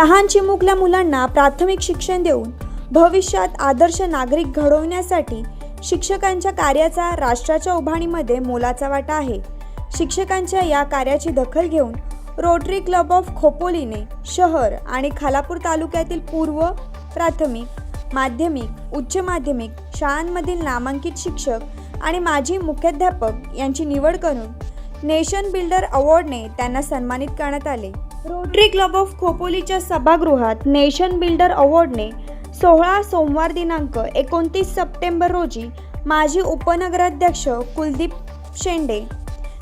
लहान चिमुकल्या मुलांना प्राथमिक शिक्षण देऊन भविष्यात आदर्श नागरिक घडवण्यासाठी शिक्षकांच्या कार्याचा राष्ट्राच्या उभारणीमध्ये मोलाचा वाटा आहे. शिक्षकांच्या या कार्याची दखल घेऊन रोटरी क्लब ऑफ खोपोलीने शहर आणि खालापूर तालुक्यातील पूर्व प्राथमिक माध्यमिक उच्च माध्यमिक शाळांमधील नामांकित शिक्षक आणि माजी मुख्याध्यापक यांची निवड करून नेशन बिल्डर अवॉर्डने त्यांना सन्मानित करण्यात आले. रोटरी क्लब ऑफ खोपोलीच्या सभागृहात नेशन बिल्डर अवॉर्डने सोळा सोमवार दिनांक एकोणतीस सप्टेंबर रोजी माजी उपनगराध्यक्ष कुलदीप शेंडे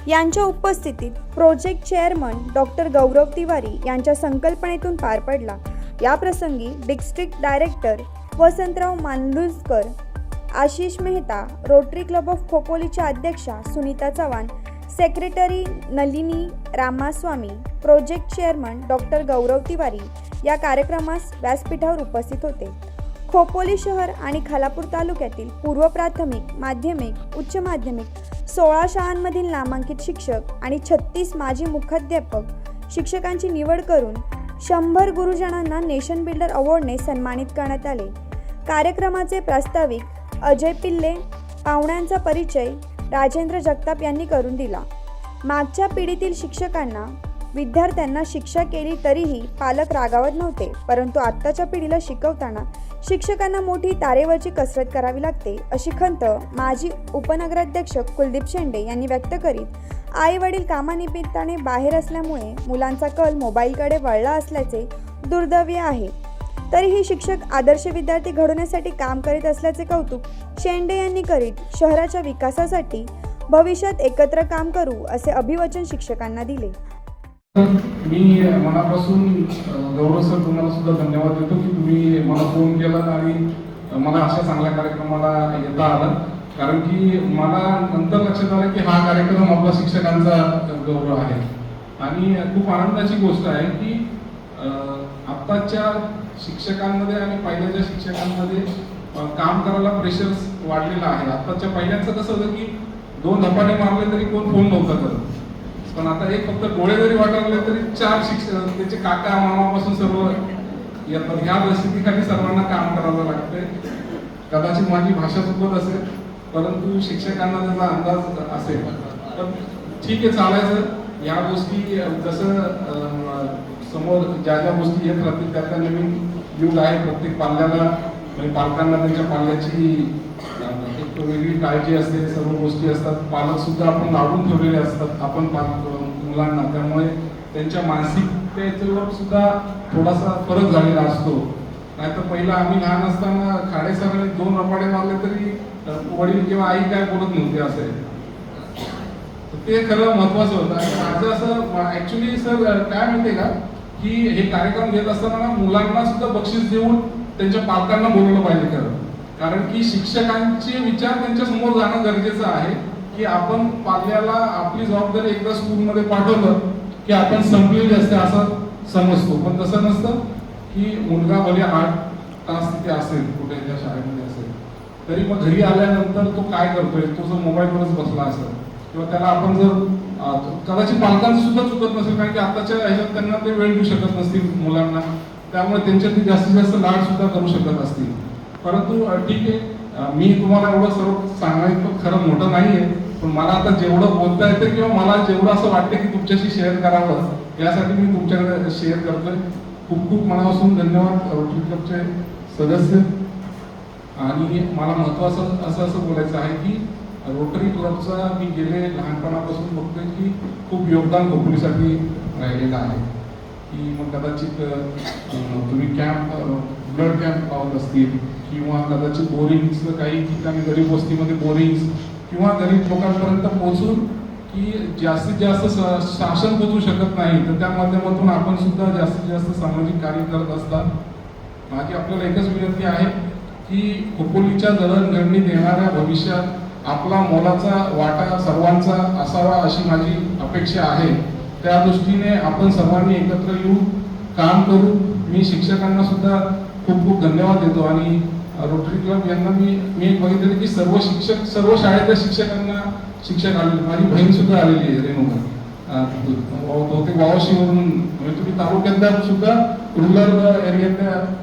यांच्या उपस्थितीत project chairman doctor Gaurav Tiwari यांच्या संकल्पनेतून पार पडला. या प्रसंगी district director Vasantrao Manduskar Ashish Mehta Rotary club of खोपोलीच्या अध्यक्षा Sunita Chavan secretary Nalini Ramaswami project chairman doctor Gaurav Tiwari या कार्यक्रमास व्यासपीठावर उपस्थित होते. खोपोली शहर आणि खालापूर तालुक्यातील पूर्व प्राथमिक माध्यमिक उच्च माध्यमिक सोळा शाळांमधील नामांकित शिक्षक आणि छत्तीस माजी मुख्याध्यापक शिक्षकांची निवड करून शंभर गुरुजनांना नेशन बिल्डर अवॉर्डने सन्मानित करण्यात आले. कार्यक्रमाचे प्रास्ताविक अजय पिल्ले पाहुण्यांचा परिचय राजेंद्र जगताप यांनी करून दिला. मागच्या पिढीतील शिक्षकांना विद्यार्थ्यांना शिक्षा केली तरीही पालक रागावत नव्हते परंतु आत्ताच्या पिढीला शिकवताना शिक्षकांना मोठी तारेवरची कसरत करावी लागते अशी खंत माजी उपनगराध्यक्ष कुलदीप शेंडे यांनी व्यक्त करीत आई वडील कामानिमित्ताने बाहेर असल्यामुळे मुलांचा कल मोबाईलकडे वळला असल्याचे दुर्दैव्य आहे. तरीही शिक्षक आदर्श विद्यार्थी घडवण्यासाठी काम करीत असल्याचे कौतुक शेंडे यांनी करीत शहराच्या विकासासाठी भविष्यात एकत्र काम करू असे अभिवचन शिक्षकांना दिले. मी मनापासून गौरव सर तुम्हाला सुद्धा धन्यवाद देतो की तुम्ही मला फोन केला आणि मला अशा चांगल्या कार्यक्रमाला येता आलं. कारण की मला नंतर लक्षात आलं की हा कार्यक्रम आपला शिक्षकांचा गौरव आहे. आणि खूप आनंदाची गोष्ट आहे की आत्ताच्या शिक्षकांमध्ये आणि पहिल्याच्या शिक्षकांमध्ये काम करायला प्रेशर वाढलेला आहे. आत्ताच्या पहिल्यांचं कसं होतं की दोन धपाटे मारले तरी कोण फोन नव्हता करत. पण आता एक फक्त डोळे जरी वाटायला तरी चार शिक्षक त्याचे काका मामापासून सर्व येतात. ह्या परिस्थितीखाली सर्वांना काम करावं लागतंय. कदाचित माझी भाषा चुकत असेल परंतु शिक्षकांना त्याचा अंदाज असेल. पण ठीक आहे चालायचं. या गोष्टी जसं समोर ज्या ज्या गोष्टी येत राहतील त्या त्या नवीन युग आहे प्रत्येक पाल्याला म्हणजे पालकांना त्यांच्या पाल्याची एक वेगळी काळजी असते सर्व गोष्टी असतात. पालक सुद्धा आपण लावून ठेवलेले असतात आपण पालक मुलांना. त्यामुळे त्यांच्या मानसिकतेवर सुद्धा थोडासा फरक झालेला असतो. नाहीतर पहिला आम्ही लहान असताना खाडे सरांनी दोन रपाडे मारले तरी वडील किंवा आई काय बोलत नव्हते असे. ते खरं महत्वाचं होतं. माझं असं ऍक्च्युली सर काय म्हणते का? की हे कार्यक्रम घेत असताना मुलांना सुद्धा बक्षीस देऊन त्यांच्या पालकांना बोलवलं पाहिजे खरं. कारण की शिक्षकांचे विचार त्यांच्यासमोर जाणं गरजेचं आहे की आपण पाल्याला आपली जबाबदारी एकदा स्कूलमध्ये पाठवलं की आपण संपलेली असते असं समजतो. पण तसं नसतं की मुलगा भले आठ तास तिथे असेल कुठे त्या शाळेमध्ये असेल तरी मग घरी आल्यानंतर तो काय करतोय? तो जर मोबाईलवरच बसला असेल किंवा त्याला आपण जर कदाचित पालकांचं सुद्धा चुकत नसेल कारण की आताच्या ह्याच्यात त्यांना ते वेळ देऊ शकत नसतील मुलांना. त्यामुळे त्यांच्या ते जास्तीत जास्त लाड सुद्धा करू शकत असतील. परंतु ठीक आहे. मी तुम्हाला एवढं सर्व सांगायचं खरं मोठं नाही आहे पण मला आता जेवढं बोलता येतं किंवा मला जेवढं असं वाटतं की तुमच्याशी शेअर करावं यासाठी मी तुमच्याकडे शेअर करतोय. खूप खूप मनापासून धन्यवाद रोटरी क्लबचे सदस्य. आणि मला महत्वाचं असं असं बोलायचं आहे की रोटरी क्लबचा मी गेले लहानपणापासून बघतोय की खूप योगदान खोपडीसाठी राहिलेलं आहे. की मग कदाचित तुम्ही कॅम्प ब्लड कॅम्प लावत असतील किंवा कदाचित बोरिंग्स काही ठिकाणी गरीब वस्तीमध्ये बोरिंग्स किंवा गरीब लोकांपर्यंत पोहोचून की जास्तीत जास्त स- शासन पोचू शकत नाही तर त्या माध्यमातून आपण सुद्धा जास्तीत जास्त सामाजिक कार्य करत असतात माझी आपल्याला एकच विनंती आहे की खोपोलीच्या जडणघडणीत येणाऱ्या भविष्यात आपला मोलाचा वाटा सर्वांचा असावा अशी माझी अपेक्षा आहे. त्या दृष्टीने आपण सर्वांनी एकत्र येऊन काम करू. मी शिक्षकांना सुद्धा खूप खूप धन्यवाद देतो आणि रोटरी क्लब यांना मी मी एक बघितलं की सर्व शिक्षक सर्व शाळेतल्या शिक्षकांना शिक्षक आलेले माझी बहीण सुद्धा आलेली आहे रेणुका. अं, बहुतेक वावशीवरून म्हणजे तुम्ही तालुक्यातल्या सुद्धा रुरल एरियातल्या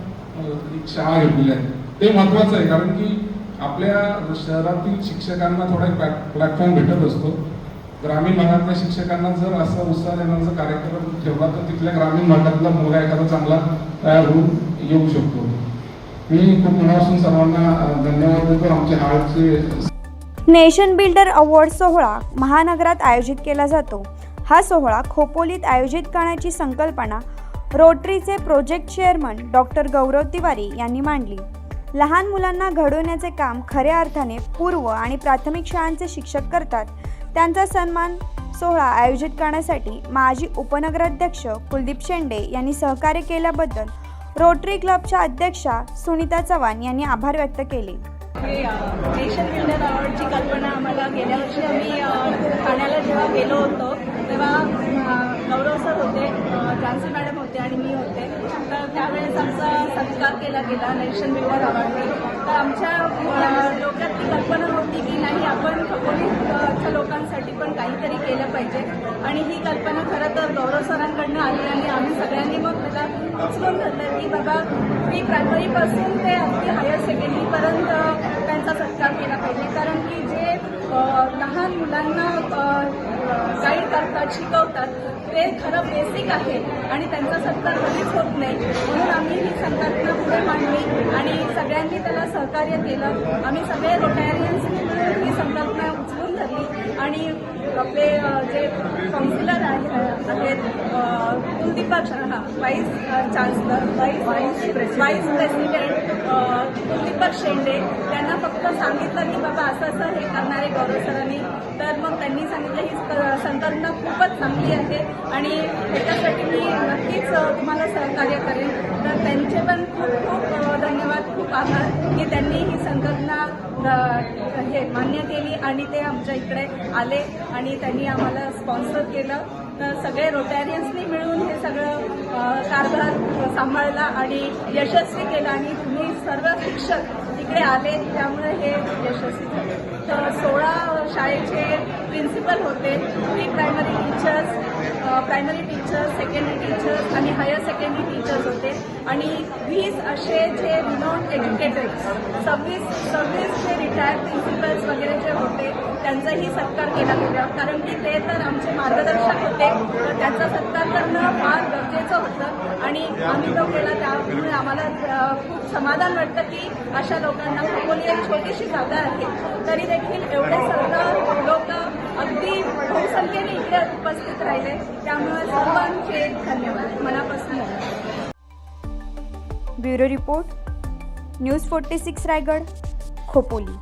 एक शाळा घेतलेल्या आहेत ते महत्वाचं आहे कारण की आपल्या शहरातील शिक्षकांना थोडा एक प्लॅटफॉर्म भेटत असतो. ग्रामीण भागातल्या शिक्षकांना जर असा उत्साह देण्याचा कार्यक्रम ठेवला तर तिथल्या ग्रामीण भागातला मुलगा एखादा चांगला तयार होऊन येऊ शकतो. मी खूप मनापासून सर्वांना धन्यवाद देतो. आमचे हार्टचे नेशन बिल्डर अवॉर्ड सोहळा महानगरात आयोजित केला जातो. हा सोहळा खोपोलीत आयोजित करण्याची संकल्पना रोटरीचे project chairman doctor Gaurav Tiwari यांनी मांडली. लहान मुलांना घडवण्याचे काम खऱ्या अर्थाने पूर्व आणि प्राथमिक शाळांचे शिक्षक करतात. त्यांचा सन्मान सोहळा आयोजित करण्यासाठी माजी उपनगराध्यक्ष कुलदीप शेंडे यांनी सहकार्य केल्याबद्दल रोटरी क्लबच्या अध्यक्षा सुनीता चव्हाण यांनी आभार व्यक्त केले. नेशन बिल्डर अवॉर्डची कल्पना आम्हाला गेल्या वर्षी आम्ही ठाण्याला जेव्हा गेलो होतो तेव्हा गौरव सर होते अ, झान्सी मॅडम होते आणि मी होते. त्यांचा सत्कार केला गेला नेशन बिल्डर अवॉर्डने तर आमच्या डोक्यात ती कल्पना होती की नाही आपण खपोलीच्या लोकांसाठी पण काहीतरी केलं पाहिजे. आणि ही कल्पना खरं तर गौरव सरांकडनं आली आणि आम्ही सगळ्यांनी मग त्याला उचलून धरलं की बाबा प्री प्रायमरीपासून ते अगदी हायर सेकंडरीपर्यंत त्यांचा सत्कार केला पाहिजे. कारण की जे लहान मुलांना गाईड शिकवतात. ते खरं बेसिक आहे आणि त्यांचा सत्कार कधीच होत नाही. म्हणून आम्ही ही संकल्पना पुढे मांडली आणि सगळ्यांनी त्याला सहकार्य केलं. आम्ही सगळे रोटॅरियन्स मिळून ही संकल्पना उचलून धरली आणि आपले जे काउन्सिलर कुलदीप हा vice chancellor vice vice vice president uh, Kuldeepak Shende. त्यांना फक्त सांगितलं की बाबा असं असं हे करणारे गौरव सरांनी. तर मग त्यांनी सांगितलं ही संकल्पना खूपच चांगली आहे. आणि त्याच्यासाठी मी नक्कीच तुम्हाला सहकार्य करेन. तर त्यांचे पण खूप खूप धन्यवाद खूप आभार की त्यांनी ही संकल्पना हे मान्य केली आणि ते आमच्या इकडे आले आणि त्यांनी आम्हाला स्पॉन्सर केलं. तर सगळे रोटॅरियन कारभार सांभाळला आणि यशस्वी केला आणि तुम्ही सर्व शिक्षक इकडे आले त्यामुळे हे यशस्वी झाले. तर सोळा शाळेचे प्रिन्सिपल होते pre primary teachers primary teachers secondary teachers आणि हायर सेकंडरी टीचर्स होते. आणि वीस असे जे नॉन एज्युकेटेड सव्वीस सव्वीस जे रिटायर्ड प्रिन्सिपल्स वगैरे जे होते त्यांचाही सत्कार केला गेला. कारण की ते तर आमचे मार्गदर्शक होते. तर त्यांचा सत्कार करणं फार गरजेचं आणि आम्ही तो केला त्यामुळे आम्हाला खूप समाधान वाटतं की अशा लोकांना खोपोली एक छोटीशी जागा आहे. तरी देखील एवढे सर्व लोक अगदी बहुसंख्येने इकडे उपस्थित राहिले. त्यामुळे सर्वांचे धन्यवाद. मनापासून bureau report news forty six Raigad Khopoli.